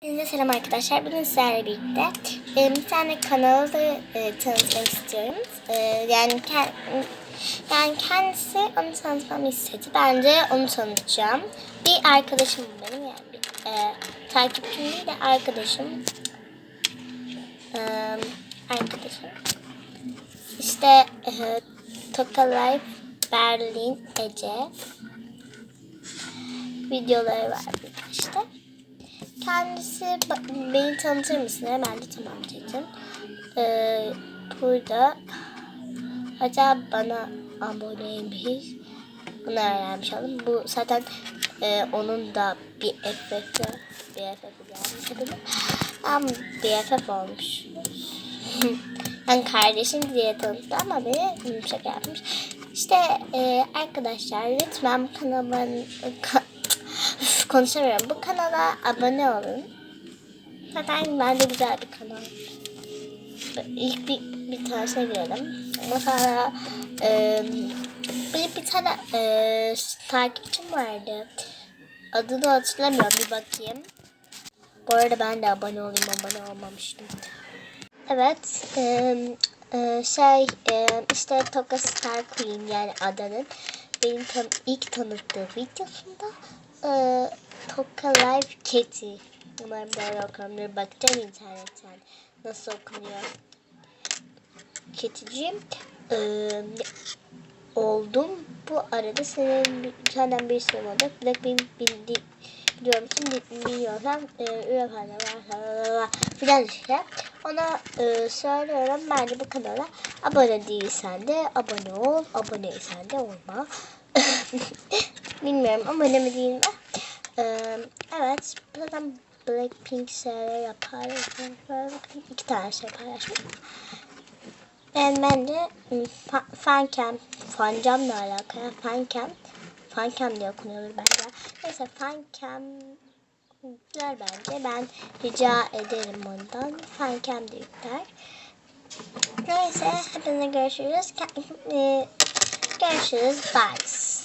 Hepinize selam arkadaşlar. Bugün sizlerle birlikte e, bir tane kanalı e, tanıtmak istiyorum. E, yani, kend, yani kendisi onu tanıtmamı istedi. Ben de onu tanıtacağım. Bir arkadaşım benim yani. Bir, e, takipçim değil de arkadaşım. E, arkadaşım. İşte e, Toka Life Berlin Ece videoları var işte. Kendisi beni tanıtır mısın? Ben de tamam dedim. Ee, burada acaba bana aboneymiş. Bunu öğrenmiş oldum. Bu zaten e, onun da bir efekti bir efekti gelmiş tabii. Ama efekt olmuş. ben kardeşim diye tanıttı ama beni yumuşak yapmış. İşte e, arkadaşlar lütfen kanalıma konuşamıyorum. Bu kanala abone olun. Zaten bence güzel bir kanal. İlk bir, bir tanesine girelim. Mesela e, bir, bir tane e, takipçim vardı. Adını hatırlamıyorum. Bir bakayım. Bu arada ben de abone olayım. Abone olmamıştım. Evet. E, e, şey e, işte Toka Star Queen yani adanın benim tan ilk tanıttığı videosunda e, Toka Live Kitty. Umarım doğru. Bir bakacağım internetten. Nasıl okunuyor? Kitty'ciğim. E, oldum. Bu arada senin bir- senden bir isteğim olacak. Blackpink bildi, biliyor musun? Bil- Bilmiyorsam e, ürefanla var filan işte. Ona e, söylüyorum. Bence bu kanala abone değilsen de abone ol. Aboneysen de olma. Bilmiyorum abone mi değil mi? E, evet. Zaten Blackpink şeyler yapar. İki tane şey paylaşmış. Ben, ben de fa- fancam, fancamla alakalı fancam, fancam diye okunuyordur bence. Neyse fancam güzel bence. Ben rica ederim ondan. Fancam de yükler. Neyse hepinize görüşürüz. E, görüşürüz. Bye.